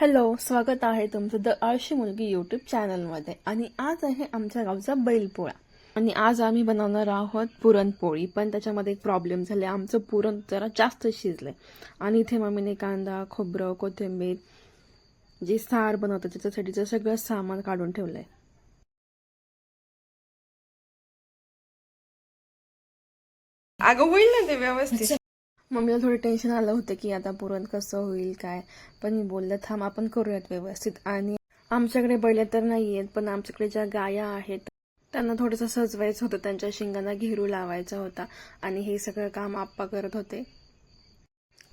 Hello स्वागत आहे तुमचं द आळशी मुलगी यूट्यूब चॅनलमध्ये आणि आज आहे आमच्या गावचा बैलपोळा. आणि आज आम्ही बनवणार आहोत पुरणपोळी पण त्याच्यामध्ये एक प्रॉब्लेम झाले. आमचं पुरण जरा जास्त शिजलंय. आणि इथे मम्मीने कांदा खोबरं कोथिंबीर जे सार बनवतं त्याच्यासाठीचं सगळं सामान काढून ठेवलंय. अगं होईल ना ते व्यवस्थित? मम्मीला थोडं टेन्शन आलं होतं की आता पुरण कसं होईल काय? पण मी बोललं थांब आपण करूयात व्यवस्थित. आणि आमच्याकडे बैल तर नाही आहेत पण आमच्याकडे ज्या गाया आहेत त्यांना थोडंसं सजवायचं होतं. त्यांच्या शिंगांना घेरू लावायचा होता आणि हे सगळं काम आप्पा करत होते.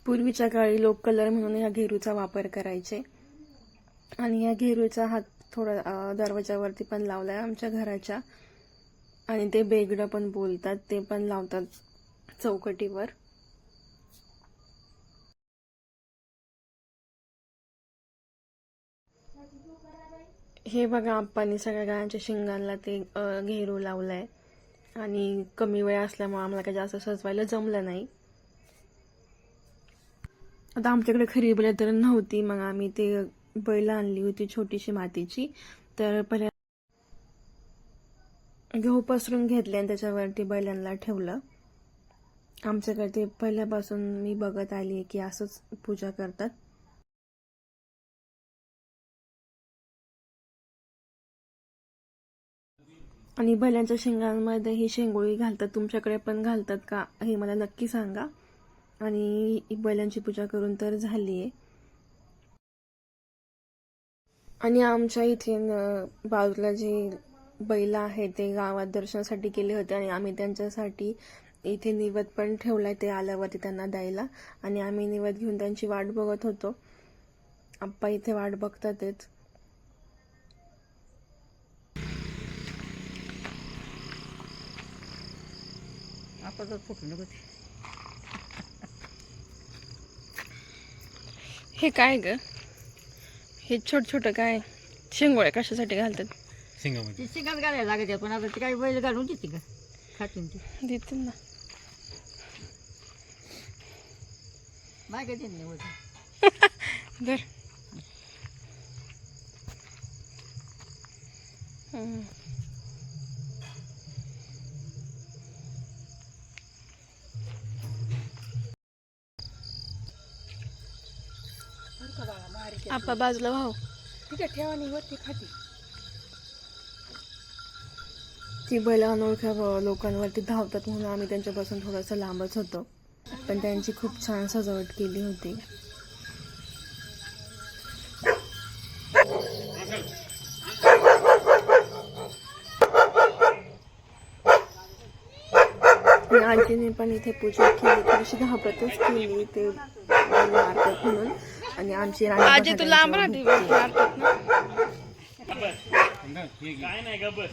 पूर्वीच्या काळी लोक कलर म्हणून ह्या घेरूचा वापर करायचे. आणि या घेरूचा हात थोडा दरवाजावरती पण लावलाय आमच्या घराच्या. आणि ते बेगडं पण बोलतात ते पण लावतात चौकटीवर. हे बघा आप्पांनी सगळ्या गायांच्या शिंगांना ते अ, घेरू आहे आणि कमी वेळ असल्यामुळे आम्हाला काही जास्त सजवायला जमलं नाही. आता आमच्याकडे खरी बैल तर नव्हती मग आम्ही ते बैल आणली होती छोटीशी मातीची. तर पहिल्या गहू पसरून घेतले आणि त्याच्यावरती बैलांना ठेवलं. आमच्याकडे ते पहिल्यापासून मी बघत आली की असंच पूजा करतात. आणि भल्यांच्या शेंगांमध्ये ही शेंगोळी घालतात. तुमच्याकडे पण घालतात का? हे मला नक्की सांगा. आणि बैलांची पूजा करून तर झाली आहे. आणि आमच्या इथे बाजूला जे बैल आहे ते गावात दर्शनासाठी गेले होते आणि आम्ही त्यांच्यासाठी इथे निवद पण ठेवला ते आल्यावरती त्यांना द्यायला. आणि आम्ही निवद घेऊन त्यांची वाट बघत होतो. आप्पा इथे वाट बघतातच. आपण जर फुटू नको ते. हे काय ग? हे छोट छोट काय? शेंगोळ्या कशासाठी घालतात? शिंगामध्ये. ती शिंगात घालायला लागते पण आता ती काही बैल घालून देते का खातील ती. देते ना. मागे देत नाही वजन धर हम्म. आपा बाजूला भाऊ ठीक आहे ठेवा नाही वरती खाती. ती बैल अनोळख्या लोकांवरती धावतात म्हणून आम्ही त्यांच्यापासून थोडंसं लांबच होतो. पण त्यांची खूप छान सजावट केली होती. आणि आजीने पण इथे पूजा केली थोडीशी घाबरतच केली ते मारतात म्हणून. आणि आमची राणी तू लांब राहते काय नाही का बस.